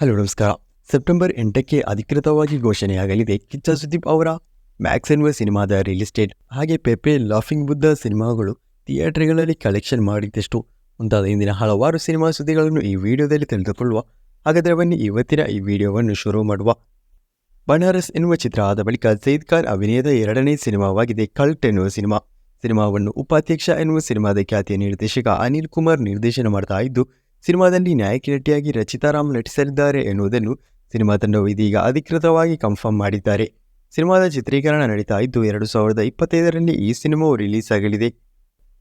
Hello, ನಮಸ್ಕಾರ. September ಎಂಟಕ್ಕೆ ಅಧಿಕೃತವಾಗಿ ಘೋಷಣೆಯಾಗಲಿದೆ ಕಿಚ್ಚ ಸುದೀಪ್ ಅವರ ಮ್ಯಾಕ್ಸ್ ಎನ್ನುವ ಸಿನಿಮಾದ ರಿಯಲ್ ಎಸ್ಟೇಟ್ ಹಾಗೆ ಪೆಪೆ ಲಾಫಿಂಗ್ ಬುದ್ಧ ಸಿನಿಮಾಗಳು ಥಿಯೇಟರ್ಗಳಲ್ಲಿ ಕಲೆಕ್ಷನ್ ಮಾಡಿದ್ದೆಷ್ಟು ಮುಂತಾದ ಇಂದಿನ ಹಲವಾರು ಸಿನಿಮಾ ಸುದ್ದಿಗಳನ್ನು ಈ ವಿಡಿಯೋದಲ್ಲಿ ತಿಳಿದುಕೊಳ್ಳುವ ಹಾಗಾದರೆ ಬನ್ನಿ ಇವತ್ತಿನ ಈ ವಿಡಿಯೋವನ್ನು ಶುರು ಮಾಡುವ. ಬನಾರಸ್ ಎನ್ನುವ ಚಿತ್ರ ಆದ ಬಳಿಕ ಸೈದ್ ಖಾನ್ ಅಭಿನಯದ ಎರಡನೇ ಸಿನಿಮಾವಾಗಿದೆ ಕಲ್ಟ್ ಎನ್ನುವ ಸಿನಿಮಾ. ಸಿನಿಮಾವನ್ನು ಉಪಾಧ್ಯಕ್ಷ ಎನ್ನುವ ಸಿನಿಮಾದ ಖ್ಯಾತಿಯ ನಿರ್ದೇಶಕ ಅನಿಲ್ ಕುಮಾರ್ ನಿರ್ದೇಶನ ಮಾಡ್ತಾ ಇದ್ದು ಸಿನಿಮಾದಲ್ಲಿ ನಾಯಕಿ ರಚಿತಾ ರಾಮ್ ನಟಿಸಲಿದ್ದಾರೆ ಎನ್ನುವುದನ್ನು ಸಿನಿಮಾ ತಂಡವು ಇದೀಗ ಅಧಿಕೃತವಾಗಿ ಕನ್ಫರ್ಮ್ ಮಾಡಿದ್ದಾರೆ. ಸಿನಿಮಾದ ಚಿತ್ರೀಕರಣ ನಡೀತಾ ಇದ್ದು, ಎರಡು ಸಾವಿರದ ಇಪ್ಪತ್ತೈದರಲ್ಲಿ ಈ ಸಿನಿಮಾವು ರಿಲೀಸ್ ಆಗಲಿದೆ.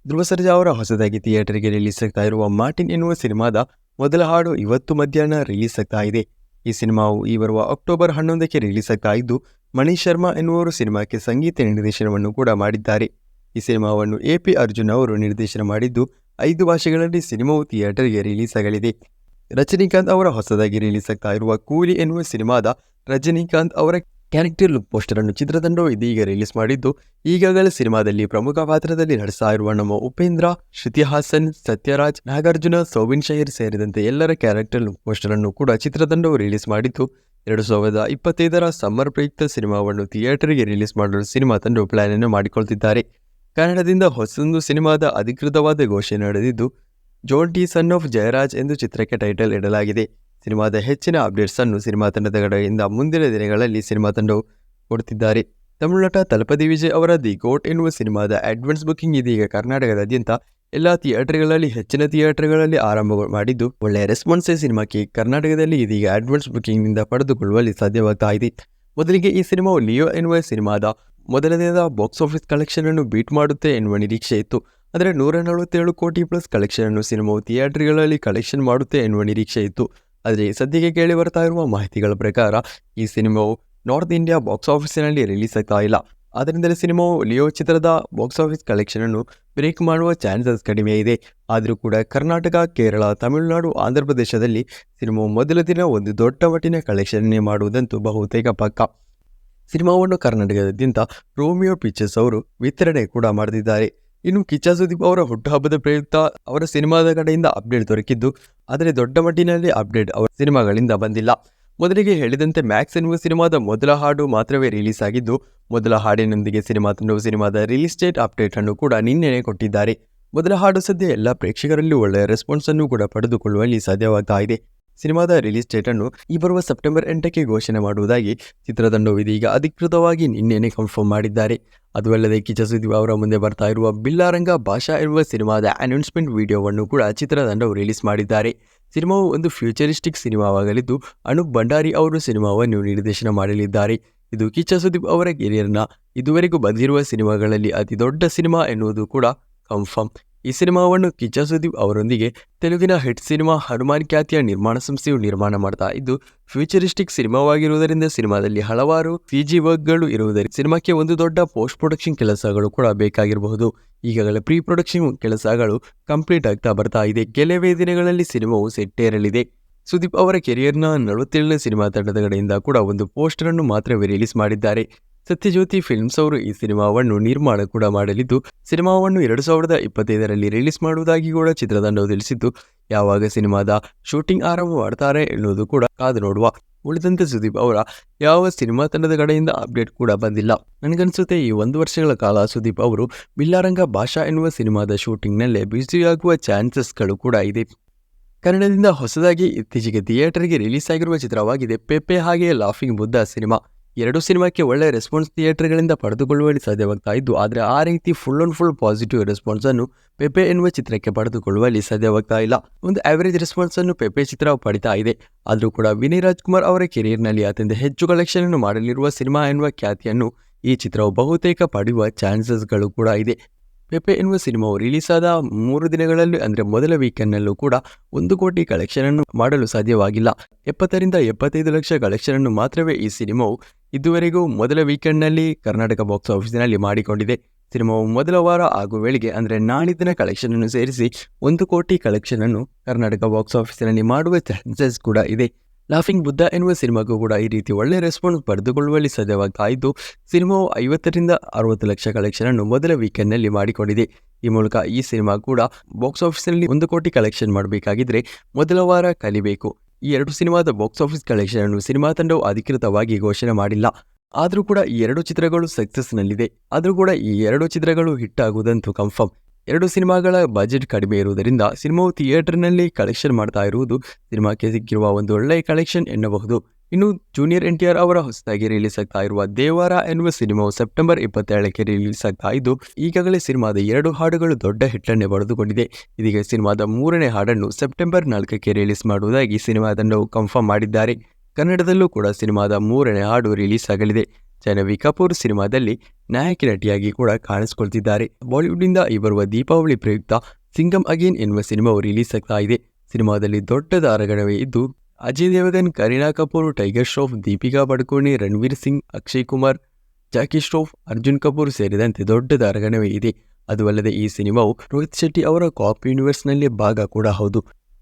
ಧ್ರುವ ಸರ್ಜಾ ಅವರ ಹೊಸದಾಗಿ ಥಿಯೇಟರ್ಗೆ ರಿಲೀಸ್ ಆಗ್ತಾ ಇರುವ ಮಾರ್ಟಿನ್ ಎನ್ನುವ ಸಿನಿಮಾದ ಮೊದಲ ಹಾಡು ಇವತ್ತು ಮಧ್ಯಾಹ್ನ ರಿಲೀಸ್ ಆಗ್ತಾ ಇದೆ. ಈ ಸಿನಿಮಾವು ಈ ಬರುವ ಅಕ್ಟೋಬರ್ ಹನ್ನೊಂದಕ್ಕೆ ರಿಲೀಸ್ ಆಗ್ತಾ ಇದ್ದು ಮಣೀಶ್ ಶರ್ಮಾ ಎನ್ನುವರು ಸಿನಿಮಾಕ್ಕೆ ಸಂಗೀತ ನಿರ್ದೇಶನವನ್ನು ಕೂಡ ಮಾಡಿದ್ದಾರೆ. ಈ ಸಿನಿಮಾವನ್ನು ಎ ಪಿ ಅರ್ಜುನ್ ಅವರು ನಿರ್ದೇಶನ ಮಾಡಿದ್ದು ಐದು ಭಾಷೆಗಳಲ್ಲಿ ಸಿನಿಮಾವು ಥಿಯೇಟರ್ಗೆ ರಿಲೀಸ್ ಆಗಲಿದೆ ರಜನಿಕಾಂತ್ ಅವರ ಹೊಸದಾಗಿ ರಿಲೀಸ್ ಆಗ್ತಾ ಇರುವ ಕೂಲಿ ಎನ್ನುವ ಸಿನಿಮಾದ ರಜನಿಕಾಂತ್ ಅವರ ಕ್ಯಾರೆಕ್ಟರ್ ಲುಕ್ ಪೋಸ್ಟರ್ ಅನ್ನು ಚಿತ್ರತಂಡವು ಇದೀಗ ರಿಲೀಸ್ ಮಾಡಿದ್ದು, ಈಗಾಗಲೇ ಸಿನಿಮಾದಲ್ಲಿ ಪ್ರಮುಖ ಪಾತ್ರದಲ್ಲಿ ನಡೆಸ್ತಾ ಇರುವ ನಮ್ಮ ಉಪೇಂದ್ರ, ಶ್ರುತಿ ಹಾಸನ್, ಸತ್ಯರಾಜ್, ನಾಗಾರ್ಜುನ, ಸೌಬಿನ್ ಶಹೀರ್ ಸೇರಿದಂತೆ ಎಲ್ಲರ ಕ್ಯಾರೆಕ್ಟರ್ ಲುಕ್ ಪೋಸ್ಟರ್ ಅನ್ನು ಕೂಡ ಚಿತ್ರತಂಡವು ರಿಲೀಸ್ ಮಾಡಿದ್ದು, ಎರಡು ಸಾವಿರದ ಇಪ್ಪತ್ತೈದರ ಸಮ್ಮರ್ ಪ್ರಯುಕ್ತ ಸಿನಿಮಾವನ್ನು ಥಿಯೇಟರ್ಗೆ ರಿಲೀಸ್ ಮಾಡಲು ಸಿನಿಮಾ ತಂಡವು ಪ್ಲಾನ್ ಅನ್ನು ಮಾಡಿಕೊಳ್ತಿದ್ದಾರೆ. ಕನ್ನಡದಿಂದ ಹೊಸೊಂದು ಸಿನಿಮಾದ ಅಧಿಕೃತವಾದ ಘೋಷಣೆ ನಡೆದಿದ್ದು John T son of Jayaraj ಎಂದು ಚಿತ್ರಕ್ಕೆ ಟೈಟಲ್ ಇಡಲಾಗಿದೆ. ಸಿನಿಮಾದ ಹೆಚ್ಚಿನ ಅಪ್ಡೇಟ್ಸ್ ಅನ್ನು ಸಿನಿಮಾ ತಂಡದ ಕಡೆಯಿಂದ ಮುಂದಿನ ದಿನಗಳಲ್ಲಿ ಸಿನಿಮಾ ತಂಡವು ಕೊಡುತ್ತಿದ್ದಾರೆ. ತಮಿಳುನಟ ತಲಪತಿ ವಿಜಯ್ ಅವರ ದಿ ಗೋಟ್ ಎನ್ನುವ ಸಿನಿಮಾದ ಅಡ್ವಾನ್ಸ್ ಬುಕಿಂಗ್ ಇದೀಗ ಕರ್ನಾಟಕದಾದ್ಯಂತ ಎಲ್ಲ ಥಿಯೇಟರ್ಗಳಲ್ಲಿ ಹೆಚ್ಚಿನ ಥಿಯೇಟರ್ಗಳಲ್ಲಿ ಆರಂಭ ಮಾಡಿದ್ದು, ಒಳ್ಳೆಯ ರೆಸ್ಪಾನ್ಸ್ ಸಿನಿಮಾಕ್ಕೆ ಕರ್ನಾಟಕದಲ್ಲಿ ಇದೀಗ ಅಡ್ವಾನ್ಸ್ ಬುಕ್ಕಿಂಗ್ನಿಂದ ಪಡೆದುಕೊಳ್ಳುವಲ್ಲಿ ಸಾಧ್ಯವಾಗ್ತಾ ಇದೆ. ಮೊದಲಿಗೆ ಈ ಸಿನಿಮಾವು ಲಿಯೋ ಎನ್ನುವ ಸಿನಿಮಾದ ಮೊದಲ ದಿನದ ಬಾಕ್ಸ್ ಆಫೀಸ್ ಕಲೆಕ್ಷನ್ ಅನ್ನು ಬೀಟ್ ಮಾಡುತ್ತೆ ಎನ್ನುವ ನಿರೀಕ್ಷೆ ಇತ್ತು. ಆದರೆ ನೂರ ನಲವತ್ತೇಳು ಕೋಟಿ ಪ್ಲಸ್ ಕಲೆಕ್ಷನ್ ಅನ್ನು ಸಿನಿಮಾವು ಥಿಯೇಟರ್ಗಳಲ್ಲಿ ಕಲೆಕ್ಷನ್ ಮಾಡುತ್ತೆ ಎನ್ನುವ ನಿರೀಕ್ಷೆ ಇತ್ತು. ಆದರೆ ಸದ್ಯಕ್ಕೆ ಕೇಳಿ ಬರ್ತಾ ಇರುವ ಮಾಹಿತಿಗಳ ಪ್ರಕಾರ ಈ ಸಿನಿಮಾವು ನಾರ್ತ್ ಇಂಡಿಯಾ ಬಾಕ್ಸ್ ಆಫೀಸಿನಲ್ಲಿ ರಿಲೀಸ್ ಆಗ್ತಾ ಇಲ್ಲ. ಆದ್ದರಿಂದಲೇ ಸಿನಿಮಾವು ಲಿಯೋ ಚಿತ್ರದ ಬಾಕ್ಸ್ ಆಫೀಸ್ ಕಲೆಕ್ಷನ್ ಅನ್ನು ಬ್ರೇಕ್ ಮಾಡುವ ಚಾನ್ಸಸ್ ಕಡಿಮೆ ಇದೆ. ಆದರೂ ಕೂಡ ಕರ್ನಾಟಕ, ಕೇರಳ, ತಮಿಳುನಾಡು, ಆಂಧ್ರ ಪ್ರದೇಶದಲ್ಲಿ ಸಿನಿಮಾವು ಮೊದಲ ದಿನ ಒಂದು ದೊಡ್ಡ ಮಟ್ಟಿನ ಕಲೆಕ್ಷನ್ನೇ ಮಾಡುವುದಂತೂ ಬಹುತೇಕ ಪಕ್ಕ. ಸಿನಿಮಾವನ್ನು ಕರ್ನಾಟಕದಾದ್ಯಂತ ರೋಮಿಯೋ ಪಿಕ್ಚರ್ಸ್ ಅವರು ವಿತರಣೆ ಕೂಡ ಮಾಡಿದ್ದಾರೆ ಇನ್ನು ಕಿಚ್ಚ ಸುದೀಪ್ ಅವರ ಹುಟ್ಟುಹಬ್ಬದ ಪ್ರಯುಕ್ತ ಅವರ ಸಿನಿಮಾದ ಕಡೆಯಿಂದ ಅಪ್ಡೇಟ್ ದೊರಕಿದ್ದು, ಆದರೆ ದೊಡ್ಡ ಮಟ್ಟಿನಲ್ಲಿ ಅಪ್ಡೇಟ್ ಅವರ ಸಿನಿಮಾಗಳಿಂದ ಬಂದಿಲ್ಲ. ಮೊದಲಿಗೆ ಹೇಳಿದಂತೆ ಮ್ಯಾಕ್ಸ್ ಎನ್ನುವ ಸಿನಿಮಾದ ಮೊದಲ ಹಾಡು ಮಾತ್ರವೇ ರಿಲೀಸ್ ಆಗಿದ್ದು, ಮೊದಲ ಹಾಡಿನೊಂದಿಗೆ ಸಿನಿಮಾ ತಂಡವು ಸಿನಿಮಾದ ರಿಲೀಸ್ ಡೇಟ್ ಅಪ್ಡೇಟ್ ಅನ್ನು ಕೂಡ ನಿನ್ನೆನೆ ಕೊಟ್ಟಿದ್ದಾರೆ. ಮೊದಲ ಹಾಡು ಸದ್ಯ ಎಲ್ಲ ಪ್ರೇಕ್ಷಕರಲ್ಲಿ ಒಳ್ಳೆಯ ರೆಸ್ಪಾನ್ಸ್ ಅನ್ನು ಕೂಡ ಪಡೆದುಕೊಳ್ಳುವಲ್ಲಿ ಸಾಧ್ಯವಾಗ್ತಾ ಇದೆ. ಸಿನಿಮಾದ ರಿಲೀಸ್ ಡೇಟ್ ಅನ್ನು ಈ ಬರುವ ಸೆಪ್ಟೆಂಬರ್ ಎಂಟಕ್ಕೆ ಘೋಷಣೆ ಮಾಡುವುದಾಗಿ ಚಿತ್ರತಂಡವು ಇದೀಗ ಅಧಿಕೃತವಾಗಿ ನಿನ್ನೆನೆ ಕನ್ಫರ್ಮ್ ಮಾಡಿದ್ದಾರೆ. ಅದು ಅಲ್ಲದೆ ಕಿಚ್ಚ ಸುದೀಪ್ ಅವರ ಮುಂದೆ ಬರ್ತಾ ಇರುವ ಬಿಲ್ಲಾರಂಗ ಭಾಷಾ ಇರುವ ಸಿನಿಮಾದ ಅನೌನ್ಸ್ಮೆಂಟ್ ವಿಡಿಯೋವನ್ನು ಕೂಡ ಚಿತ್ರತಂಡವು ರಿಲೀಸ್ ಮಾಡಿದ್ದಾರೆ. ಸಿನಿಮಾವು ಒಂದು ಫ್ಯೂಚರಿಸ್ಟಿಕ್ ಸಿನಿಮಾವಾಗಲಿದ್ದು, ಅನೂಪ್ ಭಂಡಾರಿ ಅವರು ಸಿನಿಮಾವನ್ನು ನಿರ್ದೇಶನ ಮಾಡಲಿದ್ದಾರೆ. ಇದು ಕಿಚ್ಚ ಸುದೀಪ್ ಅವರ ಕೆರಿಯರ್ನ ಇದುವರೆಗೂ ಬಂದಿರುವ ಸಿನಿಮಾಗಳಲ್ಲಿ ಅತಿ ದೊಡ್ಡ ಸಿನಿಮಾ ಎನ್ನುವುದು ಕೂಡ ಕನ್ಫರ್ಮ್ ಈ ಸಿನಿಮಾವನ್ನು ಕಿಚ್ಚ ಸುದೀಪ್ ಅವರೊಂದಿಗೆ ತೆಲುಗಿನ ಹಿಟ್ ಸಿನಿಮಾ ಹನುಮಾನ್ ಖ್ಯಾತಿಯ ನಿರ್ಮಾಣ ಸಂಸ್ಥೆಯು ನಿರ್ಮಾಣ ಮಾಡ್ತಾ ಇದ್ದು, ಫ್ಯೂಚರಿಸ್ಟಿಕ್ ಸಿನಿಮಾವಾಗಿರುವುದರಿಂದ ಸಿನಿಮಾದಲ್ಲಿ ಹಲವಾರು ಸಿಜಿ ವರ್ಕ್ಗಳು ಇರುವುದರಿಂದ ಸಿನಿಮಾಕ್ಕೆ ಒಂದು ದೊಡ್ಡ ಪೋಸ್ಟ್ ಪ್ರೊಡಕ್ಷನ್ ಕೆಲಸಗಳು ಕೂಡ ಬೇಕಾಗಿರಬಹುದು. ಈಗಾಗಲೇ ಪ್ರೀ ಪ್ರೊಡಕ್ಷನ್ ಕೆಲಸಗಳು ಕಂಪ್ಲೀಟ್ ಆಗ್ತಾ ಬರ್ತಾ ಇದೆ. ಕೆಲವೇ ದಿನಗಳಲ್ಲಿ ಸಿನಿಮಾವು ಸೆಟ್ಟೇರಲಿದೆ. ಸುದೀಪ್ ಅವರ ಕೆರಿಯರ್ನ ನಲವತ್ತೇಳನೇ ಸಿನಿಮಾ ತಂಡದ ಕಡೆಯಿಂದ ಕೂಡ ಒಂದು ಪೋಸ್ಟರ್ ಅನ್ನು ಮಾತ್ರವೇ ರಿಲೀಸ್ ಮಾಡಿದ್ದಾರೆ. ಸತ್ಯಜ್ಯೋತಿ ಫಿಲ್ಮ್ಸ್ ಅವರು ಈ ಸಿನಿಮಾವನ್ನು ನಿರ್ಮಾಣ ಕೂಡ ಮಾಡಲಿದ್ದು, ಸಿನಿಮಾವನ್ನು ಎರಡು ಸಾವಿರದ ಇಪ್ಪತ್ತೈದರಲ್ಲಿ ರಿಲೀಸ್ ಮಾಡುವುದಾಗಿ ಕೂಡ ಚಿತ್ರತಂಡವು ತಿಳಿಸಿದ್ದು, ಯಾವಾಗ ಸಿನಿಮಾದ ಶೂಟಿಂಗ್ ಆರಂಭ ಮಾಡ್ತಾರೆ ಎನ್ನುವುದು ಕೂಡ ಕಾದು ನೋಡುವ ಉಳಿದಂತೆ ಸುದೀಪ್ ಅವರ ಯಾವ ಸಿನಿಮಾ ತಂಡದ ಕಡೆಯಿಂದ ಅಪ್ಡೇಟ್ ಕೂಡ ಬಂದಿಲ್ಲ. ನನಗನ್ಸುತ್ತೆ ಈ ಒಂದು ವರ್ಷಗಳ ಕಾಲ ಸುದೀಪ್ ಅವರು ಬಿಲ್ಲಾರಂಗ ಭಾಷಾ ಎನ್ನುವ ಸಿನಿಮಾದ ಶೂಟಿಂಗ್ನಲ್ಲೇ ಬ್ಯುಸಿಯಾಗುವ ಚಾನ್ಸಸ್ಗಳು ಕೂಡ ಇದೆ. ಕನ್ನಡದಿಂದ ಹೊಸದಾಗಿ ಇತ್ತೀಚೆಗೆ ಥಿಯೇಟರ್ಗೆ ರಿಲೀಸ್ ಆಗಿರುವ ಚಿತ್ರವಾಗಿದೆ ಪೆಪ್ಪೆ ಹಾಗೆ ಲಾಫಿಂಗ್ ಬುದ್ಧ ಸಿನಿಮಾ. ಎರಡು ಸಿನಿಮಾಕ್ಕೆ ಒಳ್ಳೆಯ ರೆಸ್ಪಾನ್ಸ್ ಥಿಯೇಟರ್ಗಳಿಂದ ಪಡೆದುಕೊಳ್ಳುವಲ್ಲಿ ಸಾಧ್ಯವಾಗ್ತಾ ಇದ್ದು, ಆದರೆ ಆ ರೀತಿ full on full positive response ಅನ್ನು ಪೆಪೆ ಎನ್ನುವ ಚಿತ್ರಕ್ಕೆ ಪಡೆದುಕೊಳ್ಳುವಲ್ಲಿ ಸಾಧ್ಯವಾಗ್ತಾ ಇಲ್ಲ. ಒಂದು ಆವರೇಜ್ ರೆಸ್ಪಾನ್ಸ್ ಅನ್ನು ಪೆಪೆ ಚಿತ್ರ ಪಡಿತಾ ಇದೆ. ಆದರೂ ಕೂಡ ವಿನಯ್ ರಾಜ್ಕುಮಾರ್ ಅವರ ಕೆರಿಯರ್ನಲ್ಲಿ ಅತ್ಯಂತ ಹೆಚ್ಚು ಕಲೆಕ್ಷನ್ ಅನ್ನು ಮಾಡಲಿರುವ ಸಿನಿಮಾ ಎನ್ನುವ ಖ್ಯಾತಿಯನ್ನು ಈ ಚಿತ್ರವು ಬಹುತೇಕ ಪಡೆಯುವ ಚಾನ್ಸಸ್ಗಳು ಕೂಡ ಇದೆ. ಪೆಪೆ ಎನ್ನುವ ಸಿನಿಮಾವು ರಿಲೀಸ್ ಆದ ಮೂರು ದಿನಗಳಲ್ಲಿ, ಅಂದರೆ ಮೊದಲ ವೀಕೆಂಡ್ನಲ್ಲೂ ಕೂಡ ಒಂದು ಕೋಟಿ ಕಲೆಕ್ಷನ್ ಅನ್ನು ಮಾಡಲು ಸಾಧ್ಯವಾಗಿಲ್ಲ. ಎಪ್ಪತ್ತರಿಂದ ಎಪ್ಪತ್ತೈದು ಲಕ್ಷ ಕಲೆಕ್ಷನ್ ಅನ್ನು ಮಾತ್ರವೇ ಈ ಸಿನಿಮಾವು ಇದುವರೆಗೂ ಮೊದಲ ವೀಕೆಂಡ್ನಲ್ಲಿ ಕರ್ನಾಟಕ ಬಾಕ್ಸ್ ಆಫೀಸಿನಲ್ಲಿ ಮಾಡಿಕೊಂಡಿದೆ. ಸಿನಿಮಾವು ಮೊದಲ ವಾರ ಹಾಗೂ ವೇಳೆಗೆ ಅಂದರೆ ನಾಳಿದ್ದಿನ ಕಲೆಕ್ಷನ್ ಅನ್ನು ಸೇರಿಸಿ ಒಂದು ಕೋಟಿ ಕಲೆಕ್ಷನ್ ಅನ್ನು ಕರ್ನಾಟಕ ಬಾಕ್ಸ್ ಆಫೀಸಿನಲ್ಲಿ ಮಾಡುವ ಚಾನ್ಸಸ್ ಕೂಡ ಇದೆ. ಲಾಫಿಂಗ್ ಬುದ್ಧ ಎನ್ನುವ ಸಿನಿಮಾಗೂ ಕೂಡ ಈ ರೀತಿ ಒಳ್ಳೆಯ ರೆಸ್ಪಾನ್ಸ್ ಪಡೆದುಕೊಳ್ಳುವಲ್ಲಿ ಸಾಧ್ಯವಾಗ್ತಾ ಇದ್ದು ಸಿನಿಮಾವು ಐವತ್ತರಿಂದ ಅರವತ್ತು ಲಕ್ಷ ಕಲೆಕ್ಷನ್ ಅನ್ನು ಮೊದಲ ವೀಕೆಂಡ್ನಲ್ಲಿ ಮಾಡಿಕೊಂಡಿದೆ. ಈ ಮೂಲಕ ಈ ಸಿನಿಮಾ ಕೂಡ ಬಾಕ್ಸ್ ಆಫೀಸ್ನಲ್ಲಿ ಒಂದು ಕೋಟಿ ಕಲೆಕ್ಷನ್ ಮಾಡಬೇಕಾಗಿದ್ರೆ ಮೊದಲ ವಾರ ಕಲಿಬೇಕು. ಈ ಎರಡು ಸಿನಿಮಾದ ಬಾಕ್ಸ್ ಆಫೀಸ್ ಕಲೆಕ್ಷನ್ ಅನ್ನು ಸಿನಿಮಾ ತಂಡವು ಅಧಿಕೃತವಾಗಿ ಘೋಷಣೆ ಮಾಡಿಲ್ಲ. ಆದರೂ ಕೂಡ ಈ ಎರಡು ಚಿತ್ರಗಳು ಸಕ್ಸಸ್ನಲ್ಲಿದೆ. ಆದರೂ ಕೂಡ ಈ ಎರಡು ಚಿತ್ರಗಳು ಹಿಟ್ ಆಗುವುದಂತೂ ಕನ್ಫರ್ಮ್ ಎರಡು ಸಿನಿಮಾಗಳ ಬಜೆಟ್ ಕಡಿಮೆ ಇರುವುದರಿಂದ ಸಿನಿಮಾವು ಥಿಯೇಟರ್ನಲ್ಲಿ ಕಲೆಕ್ಷನ್ ಮಾಡ್ತಾ ಇರುವುದು ಸಿನಿಮಾಕ್ಕೆ ಸಿಕ್ಕಿರುವ ಒಂದು ಒಳ್ಳೆಯ ಕಲೆಕ್ಷನ್ ಎನ್ನಬಹುದು. ಇನ್ನು ಜೂನಿಯರ್ ಎನ್ ಟಿ ಆರ್ ಅವರ ಹೊಸದಾಗಿ ರಿಲೀಸ್ ಆಗ್ತಾ ಇರುವ ದೇವಾರ ಎನ್ನುವ ಸಿನಿಮಾವು ಸೆಪ್ಟೆಂಬರ್ ಇಪ್ಪತ್ತೇಳಕ್ಕೆ ರಿಲೀಸ್ ಆಗ್ತಾ ಇದ್ದು, ಈಗಾಗಲೇ ಸಿನಿಮಾದ ಎರಡು ಹಾಡುಗಳು ದೊಡ್ಡ ಹಿಟ್ಟನ್ನೇ ಪಡೆದುಕೊಂಡಿದೆ ಇದೀಗ ಸಿನಿಮಾದ ಮೂರನೇ ಹಾಡನ್ನು ಸೆಪ್ಟೆಂಬರ್ ನಾಲ್ಕಕ್ಕೆ ರಿಲೀಸ್ ಮಾಡುವುದಾಗಿ ಸಿನಿಮಾದನ್ನು ಕನ್ಫರ್ಮ್ ಮಾಡಿದ್ದಾರೆ. ಕನ್ನಡದಲ್ಲೂ ಕೂಡ ಸಿನಿಮಾದ ಮೂರನೇ ಹಾಡು ರಿಲೀಸ್ ಆಗಲಿದೆ. ಜನವಿ ಕಪೂರ್ ಸಿನಿಮಾದಲ್ಲಿ ನಾಯಕಿ ನಟಿಯಾಗಿ ಕೂಡ ಕಾಣಿಸಿಕೊಳ್ತಿದ್ದಾರೆ. ಬಾಲಿವುಡ್ನಿಂದ ಈ ಬರುವ ದೀಪಾವಳಿ ಪ್ರಯುಕ್ತ ಸಿಂಗಮ್ ಅಗೇನ್ ಎನ್ನುವ ಸಿನಿಮಾವು ರಿಲೀಸ್ ಆಗ್ತಾ ಇದೆ. ಸಿನಿಮಾದಲ್ಲಿ ದೊಡ್ಡ ತಾರಗಣವೇ ಇದ್ದು ಅಜಯ್ ದೇವಗನ್, ಕರೀನಾ ಕಪೂರ್, ಟೈಗರ್ ಶ್ರಾಫ್, ದೀಪಿಕಾ ಪಡುಕೋಣೆ, ರಣವೀರ್ ಸಿಂಗ್, ಅಕ್ಷಯ್ ಕುಮಾರ್, ಜಾಕಿ ಶ್ರಾಫ್, ಅರ್ಜುನ್ ಕಪೂರ್ ಸೇರಿದಂತೆ ದೊಡ್ಡ ತಾರಗಣವೇ ಇದೆ. ಅದು ಅಲ್ಲದೆ ಈ ಸಿನಿಮಾವು ರೋಹಿತ್ ಶೆಟ್ಟಿ ಅವರ ಕಾಪ್ ಯೂನಿವರ್ಸ್ನಲ್ಲಿ ಭಾಗ ಕೂಡ ಹೌದು.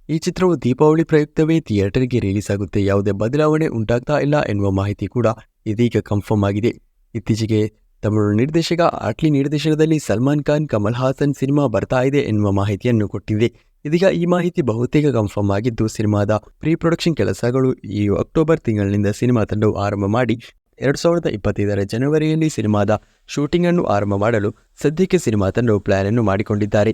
ಈ ಚಿತ್ರವು ದೀಪಾವಳಿ ಪ್ರಯುಕ್ತವೇ ಥಿಯೇಟರ್ಗೆ ರಿಲೀಸ್ ಆಗುತ್ತೆ. ಯಾವುದೇ ಬದಲಾವಣೆ ಉಂಟಾಗ್ತಾ ಇಲ್ಲ ಎನ್ನುವ ಮಾಹಿತಿ ಕೂಡ ಇದೀಗ ಕನ್ಫರ್ಮ್ ಆಗಿದೆ. ಇತ್ತೀಚೆಗೆ ತಮಿಳು ನಿರ್ದೇಶಕ, ಆಟ್ಲಿ ನಿರ್ದೇಶನದಲ್ಲಿ ಸಲ್ಮಾನ್ ಖಾನ್, ಕಮಲ್ ಹಾಸನ್ ಸಿನಿಮಾ ಬರ್ತಾ ಇದೆ ಎನ್ನುವ ಮಾಹಿತಿಯನ್ನು ಕೊಟ್ಟಿದೆ. ಇದೀಗ ಈ ಮಾಹಿತಿ ಬಹುತೇಕ ಕನ್ಫರ್ಮ್ ಆಗಿದ್ದು, ಸಿನಿಮಾದ ಪ್ರೀ ಪ್ರೊಡಕ್ಷನ್ ಕೆಲಸಗಳು ಈ ಅಕ್ಟೋಬರ್ ತಿಂಗಳಿನಿಂದ ಸಿನಿಮಾ ತಂಡವು ಆರಂಭ ಮಾಡಿ ಎರಡು ಸಾವಿರದ ಇಪ್ಪತ್ತೈದರ ಜನವರಿಯಲ್ಲಿ ಸಿನಿಮಾದ ಶೂಟಿಂಗ್ ಅನ್ನು ಆರಂಭ ಮಾಡಲು ಸದ್ಯಕ್ಕೆ ಸಿನಿಮಾ ತಂಡವು ಪ್ಲಾನ್ ಅನ್ನು ಮಾಡಿಕೊಂಡಿದ್ದಾರೆ.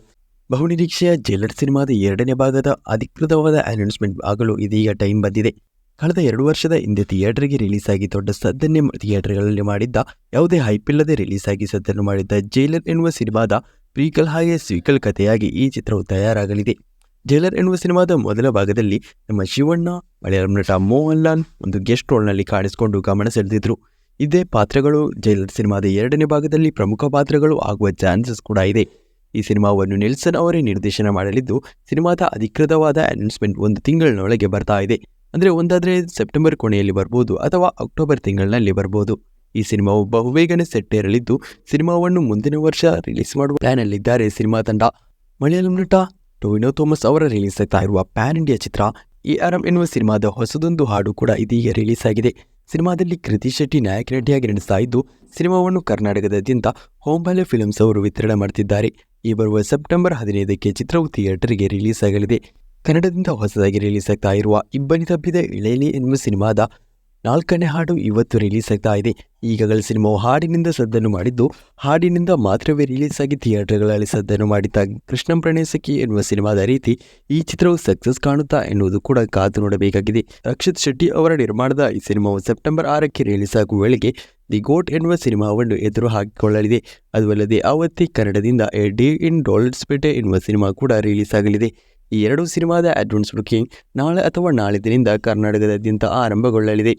ಬಹುನಿರೀಕ್ಷೆಯ ಜೈಲರ್ ಸಿನಿಮಾದ ಎರಡನೇ ಭಾಗದ ಅಧಿಕೃತವಾದ ಅನೌನ್ಸ್ಮೆಂಟ್ ಆಗಲು ಇದೀಗ ಟೈಮ್ ಬಂದಿದೆ. ಕಳೆದ ಎರಡು ವರ್ಷದ ಹಿಂದೆ ಥಿಯೇಟರ್ಗೆ ರಿಲೀಸ್ ಆಗಿ ದೊಡ್ಡ ಸದ್ದನ್ನೇ ಥಿಯೇಟರ್ಗಳಲ್ಲಿ ಮಾಡಿದ್ದ, ಯಾವುದೇ ಹೈಪ್ ಇಲ್ಲದೆ ರಿಲೀಸ್ ಆಗಿ ಸದ್ದನ್ನು ಮಾಡಿದ್ದ ಜೈಲರ್ ಎನ್ನುವ ಸಿನಿಮಾದ ಪ್ರೀಕಲ್ ಹಾಗೆ ಸ್ವೀಕಲ್ ಕಥೆಯಾಗಿ ಈ ಚಿತ್ರವು ತಯಾರಾಗಲಿದೆ. ಜೈಲರ್ ಎನ್ನುವ ಸಿನಿಮಾದ ಮೊದಲ ಭಾಗದಲ್ಲಿ ನಮ್ಮ ಶಿವಣ್ಣ, ಮಲಯಾಳಂ ನಟ ಮೋಹನ್ ಲಾಲ್ ಒಂದು ಗೆಸ್ಟ್ ರೋಲ್ನಲ್ಲಿ ಕಾಣಿಸಿಕೊಂಡು ಗಮನ ಸೆಳೆದಿದ್ರು. ಇದೇ ಪಾತ್ರಗಳು ಜೈಲರ್ ಸಿನಿಮಾದ ಎರಡನೇ ಭಾಗದಲ್ಲಿ ಪ್ರಮುಖ ಪಾತ್ರಗಳು ಆಗುವ ಚಾನ್ಸಸ್ ಕೂಡ ಇದೆ. ಈ ಸಿನಿಮಾವನ್ನು ನೆಲ್ಸನ್ ಅವರೇ ನಿರ್ದೇಶನ ಮಾಡಲಿದ್ದು, ಸಿನಿಮಾದ ಅಧಿಕೃತವಾದ ಅನೌನ್ಸ್ಮೆಂಟ್ ಒಂದು ತಿಂಗಳಿನೊಳಗೆ ಬರ್ತಾ ಇದೆ. ಅಂದರೆ ಒಂದಾದರೆ ಸೆಪ್ಟೆಂಬರ್ ಕೊನೆಯಲ್ಲಿ ಬರ್ಬೋದು ಅಥವಾ ಅಕ್ಟೋಬರ್ ತಿಂಗಳಿನಲ್ಲಿ ಬರ್ಬೋದು. ಈ ಸಿನಿಮಾವು ಬಹುಬೇಗನೆ ಸೆಟ್ಟೇರಲಿದ್ದು ಸಿನಿಮಾವನ್ನು ಮುಂದಿನ ವರ್ಷ ರಿಲೀಸ್ ಮಾಡುವ ಪ್ಲಾನಲ್ಲಿದ್ದಾರೆ ಸಿನಿಮಾ ತಂಡ. ಮಲಯಾಳಂ ನಟ ಟೊವಿನೋ ಥೋಮಸ್ ಅವರ ರಿಲೀಸ್ ಆಗ್ತಾ ಇರುವ ಪ್ಯಾನ್ ಇಂಡಿಯಾ ಚಿತ್ರ ಎ ಆರ್ ಎನ್ನುವ ಸಿನಿಮಾದ ಹೊಸದೊಂದು ಹಾಡು ಕೂಡ ಇದೀಗ ರಿಲೀಸ್ ಆಗಿದೆ. ಸಿನಿಮಾದಲ್ಲಿ ಕೃತಿ ಶೆಟ್ಟಿ, ನಾಯಕ ನಟಿಯಾಗಿ ನಡೆಸ್ತಾ ಇದ್ದು, ಸಿನಿಮಾವನ್ನು ಕರ್ನಾಟಕದಾದ್ಯಂತ ಹೋಂಬಾಲೆ ಫಿಲ್ಮ್ಸ್ ಅವರು ವಿತರಣೆ ಮಾಡುತ್ತಿದ್ದಾರೆ ಈ ಬರುವ ಸೆಪ್ಟೆಂಬರ್ ಹದಿನೈದಕ್ಕೆ ಚಿತ್ರವು ಥಿಯೇಟರ್ಗೆ ರಿಲೀಸ್ ಆಗಲಿದೆ. ಕನ್ನಡದಿಂದ ಹೊಸದಾಗಿ ರಿಲೀಸ್ ಆಗ್ತಾ ಇರುವ ಇಬ್ಬನಿ ತಪ್ಪಿದ ಇಳೇಲಿ ಎನ್ನುವ ಸಿನಿಮಾದ ನಾಲ್ಕನೇ ಹಾಡು ಇವತ್ತು ರಿಲೀಸ್ ಆಗ್ತಾ ಇದೆ. ಈಗಾಗಲೇ ಸಿನಿಮಾ ಹಾಡಿನಿಂದ ಸದ್ದನ್ನು ಮಾಡಿದ್ದು, ಹಾಡಿನಿಂದ ಮಾತ್ರವೇ ರಿಲೀಸ್ ಆಗಿ ಥಿಯೇಟರ್ಗಳಲ್ಲಿ ಸದ್ದನ್ನು ಮಾಡಿದ್ದ ಕೃಷ್ಣ ಪ್ರಣಯಸಖಿ ಎನ್ನುವ ಸಿನಿಮಾದ ರೀತಿ ಈ ಚಿತ್ರವು ಸಕ್ಸಸ್ ಕಾಣುತ್ತಾ ಎನ್ನುವುದು ಕೂಡ ಕಾದು ನೋಡಬೇಕಾಗಿದೆ. ರಕ್ಷಿತ್ ಶೆಟ್ಟಿ ಅವರ ನಿರ್ಮಾಣದ ಈ ಸಿನಿಮಾವು ಸೆಪ್ಟೆಂಬರ್ ಆರಕ್ಕೆ ರಿಲೀಸ್ ಆಗುವ ವೇಳೆಗೆ ದಿ ಗೋಟ್ ಎನ್ನುವ ಸಿನಿಮಾವನ್ನು ಎದುರು ಹಾಕಿಕೊಳ್ಳಲಿದೆ. ಅದು ಅಲ್ಲದೆ ಆವತ್ತಿ ಕನ್ನಡದಿಂದ ಎ ಡೇ ಇನ್ ಡಾಲರ್ಸ್ಪೇಟೆ ಎನ್ನುವ ಸಿನಿಮಾ ಕೂಡ ರಿಲೀಸ್ ಆಗಲಿದೆ. ಈ ಎರಡು ಸಿನಿಮಾದ ಅಡ್ವಾನ್ಸ್ ಬುಕಿಂಗ್ ನಾಳೆ ಅಥವಾ ನಾಳಿದ್ದಿನಿಂದ ಕರ್ನಾಟಕದಾದ್ಯಂತ ಆರಂಭಗೊಳ್ಳಲಿದೆ.